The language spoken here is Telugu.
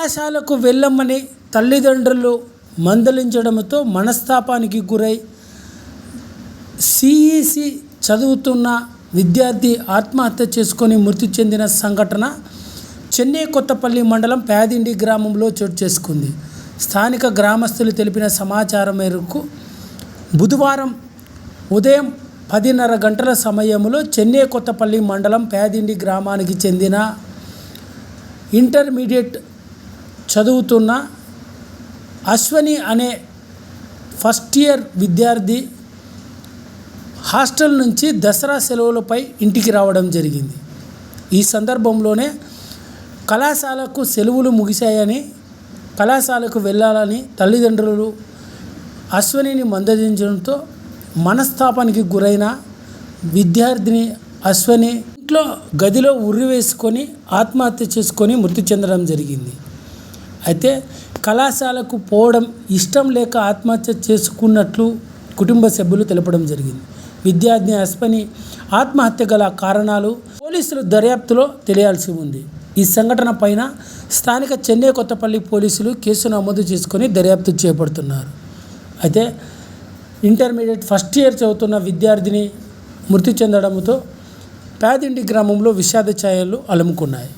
కళాశాలకు వెళ్ళమని తల్లిదండ్రులు మందలించడంతో మనస్తాపానికి గురై సిఈసి చదువుతున్న విద్యార్థి ఆత్మహత్య చేసుకొని మృతి చెందిన సంఘటన చెన్నై కొత్తపల్లి మండలం పేదిండి గ్రామంలో చోటు చేసుకుంది. స్థానిక గ్రామస్తులు తెలిపిన సమాచారం మేరకు బుధవారం ఉదయం పదిన్నర గంటల సమయంలో చెన్నై కొత్తపల్లి మండలం పేదిండి గ్రామానికి చెందిన ఇంటర్మీడియట్ చదువుతున్న అశ్వని అనే ఫస్ట్ ఇయర్ విద్యార్థి హాస్టల్ నుంచి దసరా సెలవులపై ఇంటికి రావడం జరిగింది. ఈ సందర్భంలోనే కళాశాలకు సెలవులు ముగిశాయని కళాశాలకు వెళ్ళాలని తల్లిదండ్రులు అశ్వనిని మందలించడంతో మనస్తాపానికి గురైన విద్యార్థిని అశ్వని ఇంట్లో గదిలో ఉరి వేసుకొని ఆత్మహత్య చేసుకొని మృతి చెందడం జరిగింది. అయితే కళాశాలకు పోవడం ఇష్టం లేక ఆత్మహత్య చేసుకున్నట్లు కుటుంబ సభ్యులు తెలపడం జరిగింది. విద్యార్థిని అస్పని ఆత్మహత్య గల కారణాలు పోలీసులు దర్యాప్తులో తెలియాల్సి ఉంది. ఈ సంఘటన పైన స్థానిక చెన్నై కొత్తపల్లి పోలీసులు కేసు నమోదు చేసుకొని దర్యాప్తు చేపడుతున్నారు. అయితే ఇంటర్మీడియట్ ఫస్ట్ ఇయర్ చదువుతున్న విద్యార్థిని మృతి చెందడంతో పేదిండి గ్రామంలో విషాద ఛాయలు అలుముకున్నాయి.